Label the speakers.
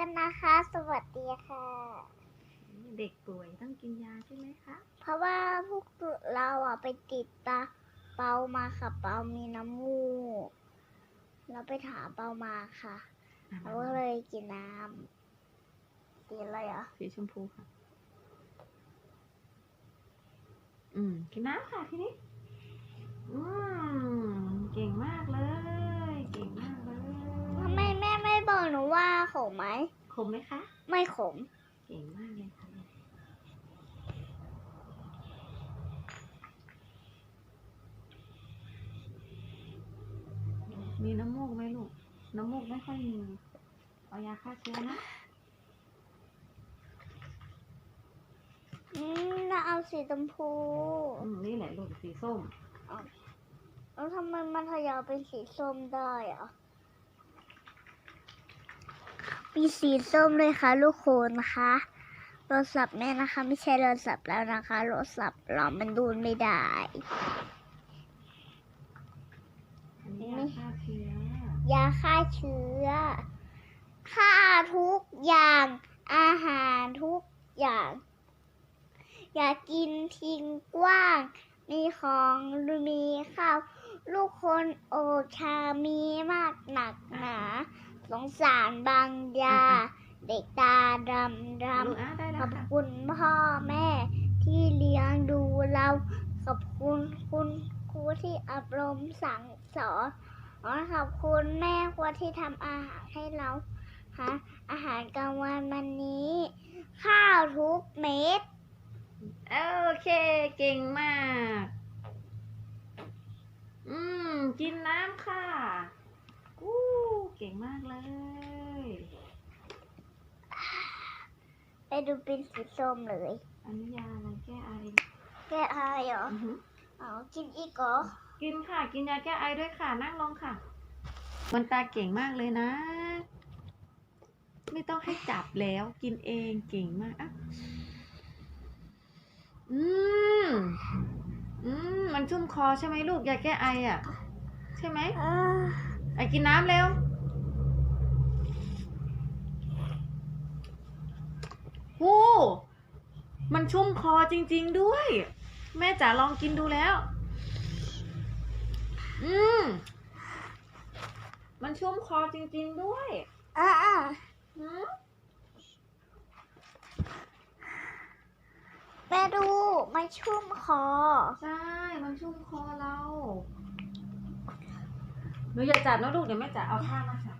Speaker 1: กันนะคะ สวัสดีค่ะ
Speaker 2: เด็กป่วยต้องกินยาใช่ไหมคะ
Speaker 1: เพราะว่าพวกเราอะไปติดตาเปามาค่ะ เปามีน้ำมูก เราไปถามเปามาค่ะ
Speaker 2: อะ
Speaker 1: เราก็เลยกินน้ำสีอะไรอะ
Speaker 2: สีชมพูค่ะ อืม กินน้ำค่ะทีนี้ อืม
Speaker 1: ขมไหม
Speaker 2: ขมไหมคะ
Speaker 1: ไม่ขม
Speaker 2: เก่งมากเลยค่ะ มีน้ำมูกไหมลูก น้ำมูกไม่ค่อยมี เอายาฆ่าเชื้อนะ
Speaker 1: อืมเราเอาสีชมพู
Speaker 2: อืมนี่แหละลูกสีส้ม
Speaker 1: แล้วทำไมมันทะยอยเป็นสีส้มได้อะ มีสีส้มเลยค่ะลูกโคนนะคะโทรศัพท์แม่นะคะ ไม่ใช่โทรศัพท์แล้วนะคะโทรศัพท์เรามันดูไม่ได้
Speaker 2: อันนี้ยาฆ่าเชื้อ
Speaker 1: ยาฆ่าเชื้อฆ่าทุกอย่าง อาหารทุกอย่าง อย่ากินทิ้งกว้าง มีของมีข้าวลูกคนโอชามีมากหนักหนา สงสารบางยาเด็กตาดำด
Speaker 2: ลูกอะได้ำแล้
Speaker 1: ข
Speaker 2: ว
Speaker 1: อบ
Speaker 2: ค่ะ
Speaker 1: คุณพ่อแม่ที่เลี้ยงดูเรา ขอบคุณคุณครูที่อบรมสั่งสอนอ๋อขอบคุณแม่ครัวที่ทำอาหารให้เราหาอาหารกลางวันวันนี้ ข้าวทุกเม็ด
Speaker 2: โอเค เก่งมาก อืม กินน้ำค่ะอู้ เก่งมากเลย
Speaker 1: ไป ดูเป็นสีส้มเลย
Speaker 2: อันนี้ยาอะไรแก้ไอ
Speaker 1: แก้ไอเหรอ
Speaker 2: อือหือ
Speaker 1: อ๋อกินอีกเหรอ
Speaker 2: กินค่ะ กินยาแก้ไอด้วยค่ะ นั่งลงค่ะมันตาเก่งมากเลยนะ ไม่ต้องให้จับแล้ว กินเองเก่งมากอะอืมอืมมันชุ่มคอใช่ไหมลูกยาแก้ไออะ ใช่ไหม
Speaker 1: อ่า
Speaker 2: ไอกินน้ำเร็ว โอ้มันชุ่มคอจริง ๆด้วย แม่จ๋าลองกินดูแล้ว อืม มันชุ่มคอจริง ๆด้วย
Speaker 1: อ่าอ่า
Speaker 2: หืม
Speaker 1: แม่ดู มันชุ่มคอ
Speaker 2: ใช่ มันชุ่มคอเราหนูอย่าจับนะลูกเดี๋ยวแม่จ๋าเอาผ้ามาค่ะ